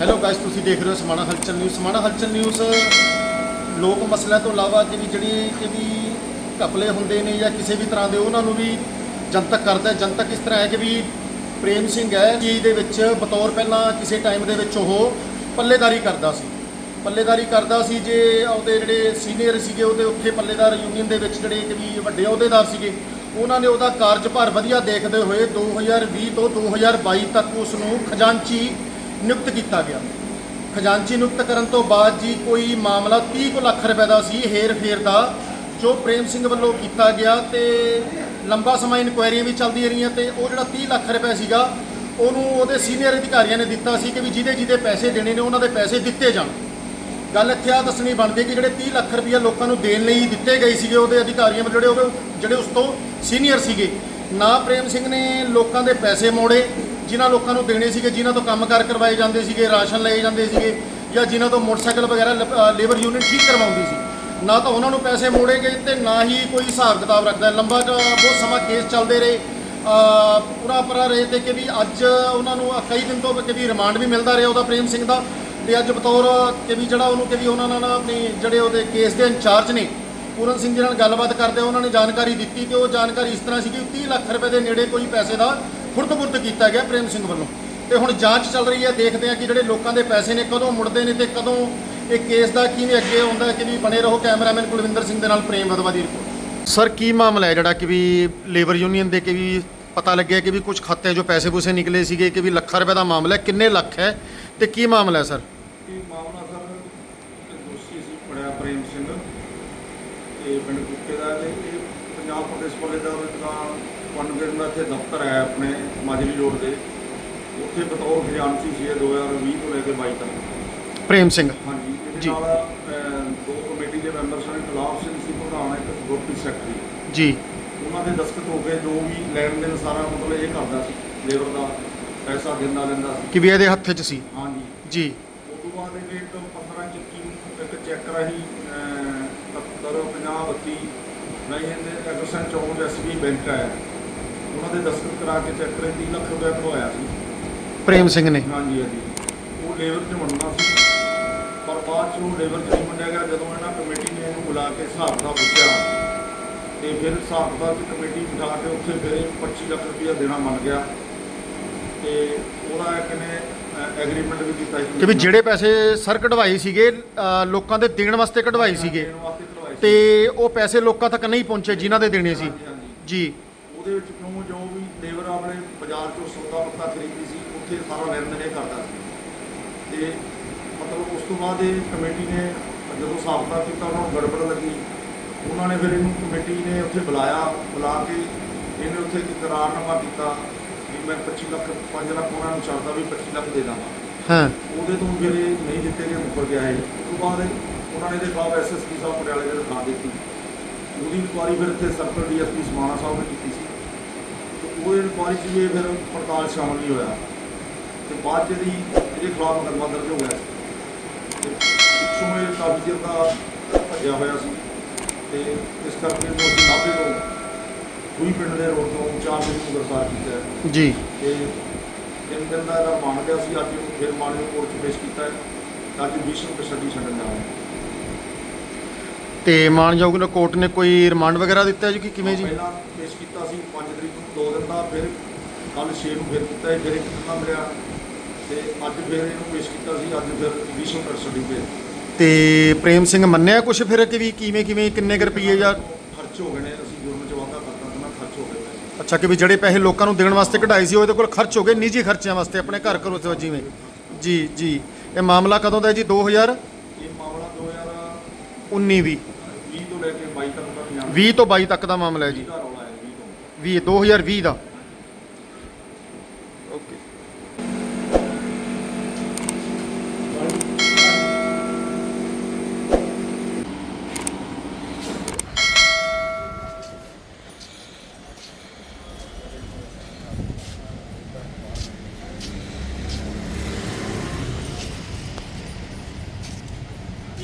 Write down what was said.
Hello guys ਤੁਸੀਂ ਦੇਖ ਰਹੇ ਹੋ ਸਮਾਣਾ ਹਲਚਲ ਨਿਊਜ਼ ਸਮਾਣਾ ਹਲਚਲ ਨਿਊਜ਼ ਲੋਕ ਮਸਲਿਆਂ ਤੋਂ ਇਲਾਵਾ ਕਿ ਵੀ ਜਿਹੜੀ ਕਿ ਵੀ ਘਪਲੇ ਹੁੰਦੇ ਨੇ ਜਾਂ ਕਿਸੇ ਵੀ ਤਰ੍ਹਾਂ ਦੇ, ਉਹਨਾਂ ਨੂੰ ਵੀ ਜਨਤਕ ਕਰਦਾ ਜਨਤਕ ਇਸ ਤਰ੍ਹਾਂ ਹੈ ਕਿ ਵੀ ਪ੍ਰੇਮ ਸਿੰਘ ਹੈ, ਜੀ ਦੇ ਵਿੱਚ ਬਤੌਰ ਪਹਿਲਾਂ ਕਿਸੇ ਟਾਈਮ ਦੇ ਵਿੱਚ ਉਹ ਪੱਲੇਦਾਰੀ ਕਰਦਾ ਸੀ। ਪੱਲੇਦਾਰੀ ਕਰਦਾ ਸੀ ਜੇ ਉਹਦੇ ਜਿਹੜੇ ਸੀਨੀਅਰ ਸੀਗੇ, ਉਹਦੇ ਉੱਥੇ ਪੱਲੇਦਾਰ ਯੂਨੀਅਨ ਦੇ ਵਿੱਚ ਜਿਹੜੇ ਕਿ ਵੀ ਵੱਡੇ ਅਹੁਦੇਦਾਰ ਸੀਗੇ, ਉਹਨਾਂ ਨੇ ਉਹਦਾ ਕਾਰਜਭਾਰ ਵਧੀਆ ਦੇਖਦੇ ਹੋਏ 2020 ਤੋਂ 2022 ਤੱਕ ਉਸ ਨੂੰ ਖਜ਼ਾਨਚੀ ਨਿਯੁਕਤ ਕੀਤਾ ਗਿਆ। ਖਜ਼ਾਨਚੀ ਨਿਯੁਕਤ ਕਰਨ ਤੋਂ ਬਾਅਦ ਜੀ ਕੋਈ ਮਾਮਲਾ 30 ਕੁ ਲੱਖ ਰੁਪਏ ਦਾ ਸੀ, ਹੇਰ ਫੇਰ ਦਾ, ਜੋ ਪ੍ਰੇਮ ਸਿੰਘ ਵੱਲੋਂ ਕੀਤਾ ਗਿਆ ਤੇ ਲੰਬਾ ਸਮਾਂ ਇਨਕੁਆਇਰੀਆਂ ਵੀ ਚੱਲਦੀਆਂ ਰਹੀਆਂ ਤੇ ਉਹ ਜਿਹੜਾ 30 ਲੱਖ ਰੁਪਏ ਸੀਗਾ, ਉਹਨੂੰ ਉਹਦੇ ਸੀਨੀਅਰ ਅਧਿਕਾਰੀਆਂ ਨੇ ਦਿੱਤਾ ਸੀ ਕਿ ਵੀ ਜਿਹਦੇ ਜਿਹਦੇ ਪੈਸੇ ਦੇਣੇ ਨੇ, ਉਹਨਾਂ ਦੇ ਪੈਸੇ ਦਿੱਤੇ ਜਾਣ। ਗੱਲ ਇੱਥੇ ਆ ਦੱਸਣੀ ਬਣਦੀ ਕਿ ਜਿਹੜੇ 30 ਲੱਖ ਰੁਪਈਆ ਲੋਕਾਂ ਨੂੰ ਦੇਣ ਲਈ ਦਿੱਤੇ ਗਏ ਸੀਗੇ, ਉਹਦੇ ਅਧਿਕਾਰੀਆਂ ਵੱਲੋਂ ਜਿਹੜੇ ਉਹ, ਜਿਹੜੇ ਉਸ ਤੋਂ ਸੀਨੀਅਰ ਸੀਗੇ, ਨਾ ਪ੍ਰੇਮ ਸਿੰਘ ਨੇ ਲੋਕਾਂ ਦੇ ਪੈਸੇ ਮੋੜੇ ਜਿਨ੍ਹਾਂ ਲੋਕਾਂ ਨੂੰ ਦੇਣੇ ਸੀਗੇ, ਜਿਨ੍ਹਾਂ ਤੋਂ ਕੰਮ ਕਾਰ ਕਰਵਾਏ ਜਾਂਦੇ ਸੀਗੇ, ਰਾਸ਼ਨ ਲਏ ਜਾਂਦੇ ਸੀਗੇ, ਜਾਂ ਜਿਨ੍ਹਾਂ ਤੋਂ ਮੋਟਰਸਾਈਕਲ ਵਗੈਰਾ ਲੇਬਰ ਯੂਨੀਅਨ ਠੀਕ ਕਰਵਾਉਂਦੀ ਸੀ, ਨਾ ਤਾਂ ਉਹਨਾਂ ਨੂੰ ਪੈਸੇ ਮੋੜੇ ਗਏ ਤੇ ਨਾ ਹੀ ਕੋਈ ਹਿਸਾਬ ਕਿਤਾਬ ਰੱਖਦਾ। ਲੰਬਾ ਬਹੁਤ ਸਮਾਂ ਕੇਸ ਚੱਲਦੇ ਰਹੇ ਪੂਰਾ ਪਰਾ ਰਹੇ ਤੇ ਕਿ ਵੀ ਅੱਜ ਉਹਨਾਂ ਨੂੰ ਕਈ ਦਿਨ ਤੋਂ ਕਿ ਵੀ ਰਿਮਾਂਡ ਵੀ ਮਿਲਦਾ ਰਿਹਾ ਉਹਦਾ ਪ੍ਰੇਮ ਸਿੰਘ ਦਾ। ਤੇ ਅੱਜ ਬਤੌਰ ਕਿ ਵੀ ਜਿਹੜਾ ਉਹਨੂੰ ਕਿ ਵੀ ਉਹਨਾਂ ਨਾਲ ਆਪਣੀ ਜਿਹੜੇ ਉਹਦੇ ਕੇਸ ਦੇ ਇੰਚਾਰਜ ਨੇ, ਪੂਰਨ ਸਿੰਘ ਜੀ ਨਾਲ ਗੱਲਬਾਤ ਕਰਦੇ ਉਹਨਾਂ ਨੇ ਜਾਣਕਾਰੀ ਦਿੱਤੀ ਤੇ ਉਹ ਜਾਣਕਾਰੀ ਇਸ ਤਰ੍ਹਾਂ ਸੀ ਕਿ 30 ਲੱਖ ਰੁਪਏ ਦੇ ਨੇੜੇ ਕੋਈ ਪੈਸੇ ਦਾ ਖੁਰਦ-ਬੁਰਦ ਕੀਤਾ ਗਿਆ ਪ੍ਰੇਮ ਸਿੰਘ ਵੱਲੋਂ। ਤੇ ਹੁਣ ਜਾਂਚ ਚੱਲ ਰਹੀ ਹੈ ਦੇਖਦੇ ਹਾਂ ਕਿ ਜਿਹੜੇ ਲੋਕਾਂ ਦੇ ਪੈਸੇ ਨੇ ਕਦੋਂ ਮੁੜਦੇ ਨੇ ਤੇ ਕਦੋਂ ਇਹ ਕੇਸ ਦਾ ਕਿਵੇਂ ਅੱਗੇ ਆਉਂਦਾ ਕਿ ਵੀ ਬਣੇ ਰਹੋ। ਕੈਮਰਾਮੈਨ ਕੁਲਵਿੰਦਰ ਸਿੰਘ ਦੇ ਨਾਲ ਪ੍ਰੇਮ ਵਦਵਾ ਦੀ ਰਿਪੋਰਟ। ਸਰ ਕੀ ਮਾਮਲਾ ਹੈ ਜਿਹੜਾ ਕਿ ਵੀ ਲੇਬਰ ਯੂਨੀਅਨ ਦੇ ਕਿ ਵੀ ਪਤਾ ਲੱਗਿਆ ਕਿ ਵੀ ਕੁਝ ਖਾਤੇ ਜੋ ਪੈਸੇ ਪੂਸੇ ਨਿਕਲੇ ਸੀਗੇ ਕਿ ਵੀ ਲੱਖਾਂ ਰੁਪਏ ਦਾ ਮਾਮਲਾ ਹੈ ਕਿੰਨੇ ਲੱਖ ਹੈ ਤੇ ਕੀ ਮਾਮਲਾ ਹੈ ਸਰ? ਇਹ ਮਾਮਲਾ ਸਰ? ਦੋਸ਼ੀ ਸੀ ਫੜਿਆ ਪ੍ਰੇਮ ਸਿੰਘ ਤੇ ਪਿੰਡ ਕੁੱਕੇ ਦਾ ਤੇ ਇਹ ਪੰਜਾਬ ਪੁਲਿਸ ਕੋਲੇ ਦਾ ਉਹਦਾ ਪਨਗੜ ਦਾ ਇੱਥੇ ਦਫ਼ਤਰ ਹੈ ਆਪਣੇ ਮਾਜਰੀ ਰੋਡ ਦੇ। ਉੱਥੇ ਬਤੌਰ ਖਜ਼ਾਨਚੀ ਸੀ ਇਹ 2020 ਤੋਂ ਲੈ ਕੇ 22 ਤੱਕ। ਪ੍ਰੇਮ ਸਿੰਘ। ਹਾਂਜੀ ਜੀ। ਨਾਲ ਅਹ, ਦੋ ਕਮੇਟੀ ਦੇ ਮੈਂਬਰ ਸਨ ਗੁਲਾਬ ਸਿੰਘ ਸੀ ਪ੍ਰਧਾਨ ਇੱਕ ਗੁਰਪ੍ਰੀਤ ਸੈਕਟਰੀ ਜੀ। ਉਹਨਾਂ ਦੇ ਦਸਤਖਤ ਹੋ ਕੇ ਜੋ ਵੀ ਲੈਣ ਦੇਣ ਸਾਰਾ ਮਤਲਬ ਇਹ ਕਰਦਾ ਸੀ ਲੇਬਰ ਦਾ ਪੈਸਾ ਦਿੰਦਾ ਲੈਂਦਾ ਸੀ। ਕਿ ਵੀ ਇਹਦੇ ਹੱਥ 'ਚ ਸੀ। ਹਾਂਜੀ। ਜੀ। ਉਸ ਤੋਂ ਬਾਅਦ ਇਹ ਡੇਟ 15 21 ਨੂੰ ਇੱਕ ਚੈੱਕ ਰਾਹੀਂ 70 50 32 ਨਹੀਂ ਇਹਦੇ ਐਗਰਸਨ ਚੌਂਕ ਐਸਬੀ ਬੈਂਕ ਹੈ ਉਹਨਾਂ ਦੇ ਦਸਤਖਤ ਕਰਾ ਕੇ ਚੈੱਕ ਰਾਹੀਂ 3 ਲੱਖ ਰੁਪਏ ਭਰਵਾਇਆ ਸੀ। ਪ੍ਰੇਮ ਸਿੰਘ ਨੇ? ਹਾਂਜੀ ਹਾਂਜੀ। ਉਹ ਲੇਬਰ 'ਚ ਮੰਨਣਾ ਸੀ। ਪਰ ਬਾਅਦ 'ਚ ਉਹ ਲੇਬਰ 'ਚ ਨਹੀਂ ਮੰਨਿਆ ਗਿਆ। ਜਦੋਂ ਇਹਨਾਂ ਕਮੇਟੀ ਨੇ ਇਹਨੂੰ ਬੁਲਾ ਕੇ ਹਿਸਾਬ ਦਾ ਪੁੱਛਿਆ ਤੇ ਫਿਰ ਹਿਸਾਬ ਦਾ ਕਮੇਟੀ ਬਿਠਾ ਕੇ ਉੱਥੇ ਫਿਰ ਇਹ 25 ਲੱਖ ਰੁਪਇਆ ਦੇਣਾ ਮੰਨ ਗਿਆ। ਤੇ ਉਹਦਾ ਇੱਕ ਨੇ ਐਗਰੀਮੈਂਟ ਵੀ ਕੀਤਾ ਸੀ। ਕਿ ਵੀ ਜਿਹੜੇ ਪੈਸੇ ਸਰ ਕਢਵਾਏ ਸੀਗੇ ਅ, ਲੋਕਾਂ ਦੇ ਦੇਣ ਵਾਸਤੇ ਕਢਵਾਏ ਸੀਗੇ। ਦੇਣ ਵਾਸਤੇ। ਤੇ ਉਹ ਪੈਸੇ ਲੋਕਾਂ ਤੱਕ ਨਹੀਂ ਪਹੁੰਚੇ ਜਿਨ੍ਹਾਂ ਦੇ ਦੇਣੇ ਸੀ। ਹਾਂਜੀ, ਹਾਂਜੀ। ਜੀ। ਉਹਦੇ ਵਿੱਚ ਕਿਉਂ ਜੋ ਵੀ ਲੇਬਰ ਆਪਣੇ ਬਾਜ਼ਾਰ ਚੋਂ ਸੌਦਾ ਪੱਤਾ ਖਰੀਦੀ ਸੀ ਉੱਥੇ ਸਾਰਾ ਲੈਣ ਦੇਣ ਇਹ ਕਰਦਾ ਸੀ। ਤੇ ਮਤਲਬ ਉਸ ਤੋਂ ਬਾਅਦ ਇਹ ਕਮੇਟੀ ਨੇ ਜਦੋਂ ਸਾਬਤਾ ਕੀਤਾ ਉਹਨਾਂ ਨੂੰ ਗੜਬੜ ਲੱਗੀ। ਉਹਨਾਂ ਨੇ ਫਿਰ ਇਹਨੂੰ ਕਮੇਟੀ ਨੇ ਉੱਥੇ ਬੁਲਾਇਆ ਬੁਲਾ ਕੇ ਇਹਨੇ ਉੱਥੇ ਇੱਕ ਕਰਾਰਨਾਮਾ ਕੀਤਾ ਵੀ ਮੈਂ 25 ਲੱਖ 5 ਲੱਖ ਉਹਨਾਂ ਨੂੰ ਛੱਡਦਾ ਵੀ 25 ਲੱਖ ਦੇ ਦਾਂਗਾ। ਹਾਂ। ਉਹਦੇ ਤੋਂ ਫਿਰ ਇਹ ਨਹੀਂ ਦਿੱਤੇ ਗਏ ਉੱਪਰ ਗਿਆ ਇਹ। ਉਸ ਤੋਂ ਬਾਅਦ ਉਹਨਾਂ ਨੇ ਇਹਦੇ ਖਿਲਾਫ ਐਸਐਸਪੀ ਸਾਹਿਬ ਪਟਿਆਲੇ ਦੇ ਦਿਖਾ ਦਿੱਤੀ। ਉਹਦੀ ਇਨਕੁਆਰੀ ਫਿਰ ਇੱਥੇ ਸਰਕਲ ਡੀਐਸਪੀ ਸਮਾਣਾ ਸਾਹਿਬ ਨੇ ਕੀਤੀ ਸੀ। ਤੇ ਉਹ ਇਨਕੁਆਰੀ 'ਚ ਵੀ ਇਹ ਫਿਰ ਪੜਤਾਲ ਸ਼ਾਮਲ ਨਹੀਂ ਹੋਇਆ। ਤੇ ਬਾਅਦ 'ਚ ਇਹਦੀ ਖਿਲਾਫ ਮੁਕੱਦਮਾ ਦਰਜ ਹੋ ਗਿਆ ਸੀ। ਤੇ ਪਿੱਛੋਂ ਇਹ ਕਾਫੀ ਚਿਰ ਦਾ ਭੱਜਿਆ ਹੋਇਆ ਸੀ। ਤੇ ਇਸ ਕਰਕੇ ਅਸੀਂ ਨਾਭੇ ਤੋਂ ਕੋਈ ਪਿੰਡ ਦੇ ਰੋਡ ਤੋਂ ਚਾਰ ਦਿਨ ਨੂੰ ਗ੍ਰਿਫਤਾਰ ਕੀਤਾ ਜੀ। ਤੇ ਤਿੰਨ ਦਿਨ ਦਾ ਇਹਦਾ ਮੰਨ ਗਿਆ ਸੀ। ਅੱਜ ਫਿਰ ਮਾਨਯੋਗ ਕੋਰਟ 'ਚ ਪੇਸ਼ ਕੀਤਾ ਹੈ। ਤਾਂ ਕਿ ਵਿਸ਼ਵ ਕਸਟਡੀ ਛੱਡਣ ਜਾਵੇ ਤੇ ਮਾਨਯੋਗ ਨੇ ਕੋਰਟ ਨੇ ਕੋਈ ਰਿਮਾਂਡ ਵਗੈਰਾ ਦਿੱਤਾ ਜੀ? ਕਿ ਕਿਵੇਂ ਜੀ? ਪਹਿਲਾਂ ਪੇਸ਼ ਕੀਤਾ ਸੀ 5 ਤਰੀਕ ਨੂੰ ਦੋ ਦਿਨ ਦਾ ਫਿਰ ਕੱਲ 6 ਨੂੰ ਫਿਰ ਕੀਤਾ ਹੈ ਫਿਰ ਇੱਕ ਦਿਨ ਦਾ ਮਿਲਿਆ। ਤੇ ਅੱਜ ਫਿਰ ਇਹਨੂੰ ਪੇਸ਼ ਕੀਤਾ ਸੀ ਅੱਜ ਫਿਰ ਵਿਸ਼ਵ ਕਸਟਡੀ ਤੇ ਤੇ ਪ੍ਰੇਮ ਸਿੰਘ ਮੰਨਿਆ ਕੁਛ ਫਿਰ ਕਿ ਵੀ ਕਿਵੇਂ ਕਿਵੇਂ ਕਿੰਨੇ ਕੁ ਰੁਪਈਏ ਜਾਂ ਖਰਚ ਹੋ ਗਏ ਨੇ ਅਸੀਂ ਜੁਰਮ 'ਚ ਕਰਤਾ ਤਾਂ ਖਰਚ ਹੋ ਗਏ ਪੈਸੇ ਅੱਛਾ ਕਿ ਵੀ ਜਿਹੜੇ ਪੈਸੇ ਲੋਕਾਂ ਨੂੰ ਦੇਣ ਵਾਸਤੇ ਕਢਾਏ ਸੀ ਉਹ ਇਹਦੇ ਕੋਲ ਖਰਚ ਹੋ ਗਏ ਨਿੱਜੀ ਖਰਚਿਆਂ ਵਾਸਤੇ ਆਪਣੇ ਘਰ ਘਰੋਂ ਤੋਂ ਜਿਵੇਂ। ਜੀ ਜੀ। ਇਹ ਮਾਮਲਾ ਕਦੋਂ ਦਾ ਹੈ ਜੀ? 2019 ਇਹ ਮਾਮਲਾ 20 ਵੀ 2020 ਤੋਂ ਲੈ ਕੇ 22 ਤੱਕ ਦਾ ਪੰਜਾਬ 20 ਤੋਂ 22 ਤੱਕ ਦਾ ਮਾਮਲਾ ਹੈ ਜੀ। ਦਾ ਰੌਲਾ ਹੈ 20 ਤੋਂ। 20 2020 ਦਾ।